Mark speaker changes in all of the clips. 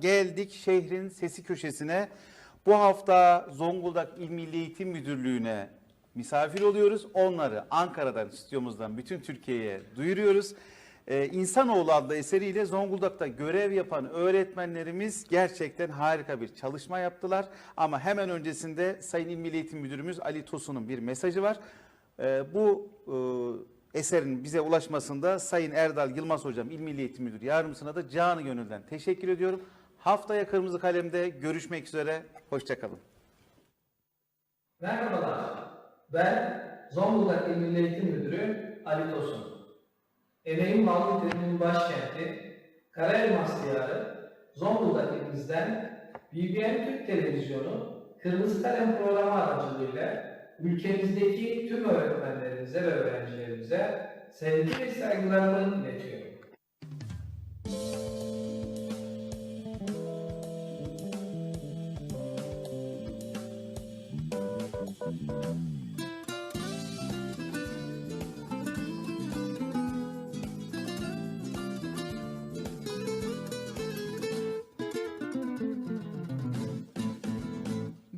Speaker 1: Geldik şehrin sesi köşesine. Bu hafta Zonguldak İl Milli Eğitim Müdürlüğü'ne misafir oluyoruz. Onları Ankara'dan, stüdyomuzdan bütün Türkiye'ye duyuruyoruz. Ee, İnsanoğlu adlı eseriyle Zonguldak'ta görev yapan öğretmenlerimiz gerçekten harika bir çalışma yaptılar. Ama hemen öncesinde Sayın İl Milli Eğitim Müdürümüz Ali Tosun'un bir mesajı var. Ee, bu e, eserin bize ulaşmasında Sayın Erdal Yılmaz Hocam İl Milli Eğitim Müdürü yardımcısına da canı gönülden teşekkür ediyorum. Haftaya Kırmızı Kalem'de görüşmek üzere. Hoşçakalın.
Speaker 2: Merhabalar, ben Zonguldak İl Milli Eğitim Müdürü Ali Tosun. Emeğin Mahmut Emin'in başkenti, Karaelmas diyarı, Zonguldak ilimizden BBN Türk Televizyonu Kırmızı Kalem programı aracılığıyla ülkemizdeki tüm öğretmenlerimize ve öğrencilerimize sevgi ve saygılarımı iletiyorum.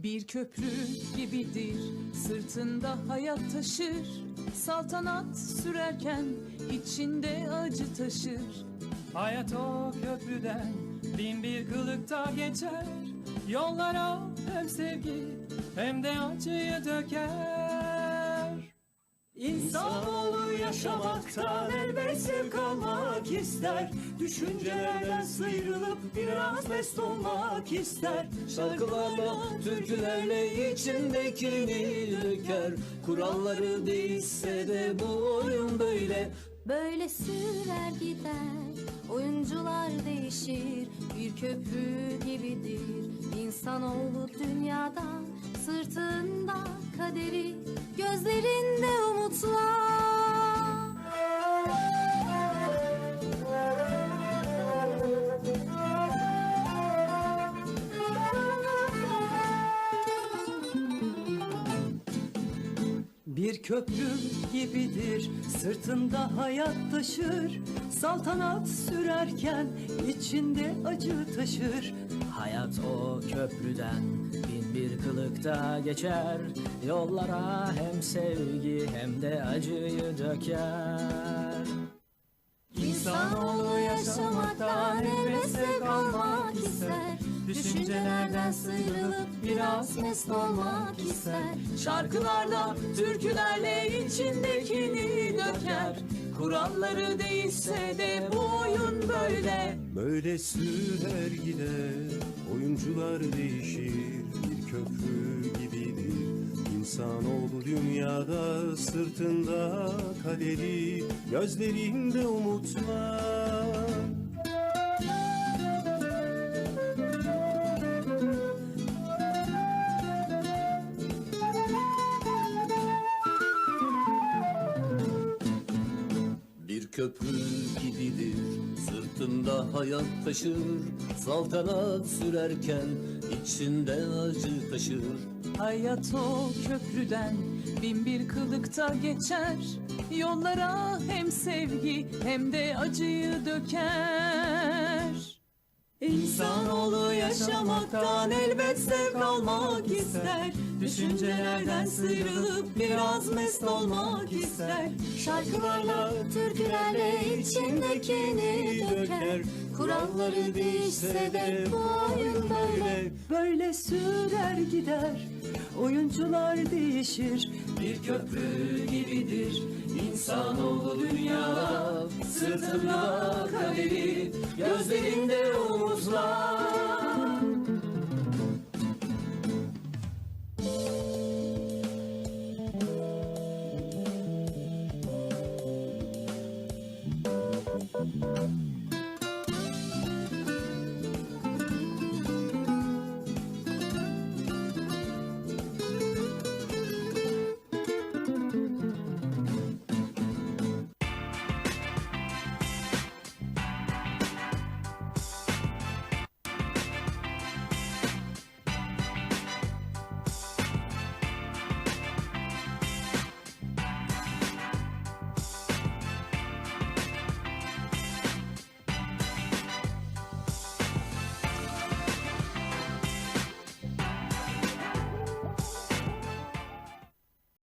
Speaker 3: Bir köprü gibidir. Sırtında hayat taşır. Saltanat sürerken içinde acı taşır.
Speaker 4: Hayat o köprüden bin bir kılıkta geçer. Yollara hem sevgi hem de acıyı döker İnsanoğlu yaşamaktan elbet zevk almak ister. Düşüncelerden sıyrılıp biraz mest olmak ister. Şarkılarla, türkülerle içindekini döker Kuralları değişse de bu oyun böyle.
Speaker 5: Böyle sürer gider Oyuncular değişir. Bir köprü gibidir. İnsanoğlu dünyada Sırtında kaderi. Gözlerinde
Speaker 4: Bir köprü gibidir sırtında hayat taşır. Saltanat sürerken içinde acı taşır. Hayat o köprüden kılıkta geçer. Yollara hem sevgi hem de acıyı döker.
Speaker 5: İnsanoğlu yaşamaktan elbet zevk almak ister. Düşüncelerden sıyrılıp biraz mest olmak ister.
Speaker 3: Şarkılarda, türkülerle içindekini döker Kuralları değişse de bu oyun böyle
Speaker 6: Böyle sürer gider, oyuncular değişir, bir köprü gibidir. İnsanoğlu dünyada, sırtında kaderi, gözlerinde umutlar.
Speaker 7: Köprü gibidir Sırtında hayat taşır Saltanat sürerken içinde acı taşır.
Speaker 3: Hayat o köprüden bin bir kılıkta geçer. Yollara hem sevgi hem de acıyı döker İnsanoğlu yaşamaktan elbet zevk almak ister. Düşüncelerden sıyrılıp biraz mest olmak ister.
Speaker 5: Şarkılarla, türkülerle içindekini döker. Kuralları değişse de bu oyun böyle.
Speaker 4: Böyle sürer gider. Oyuncular değişir. Bir köprü gibidir. İnsanoğlu dünyada Sırtımda kaderi, gözlerimde umutlar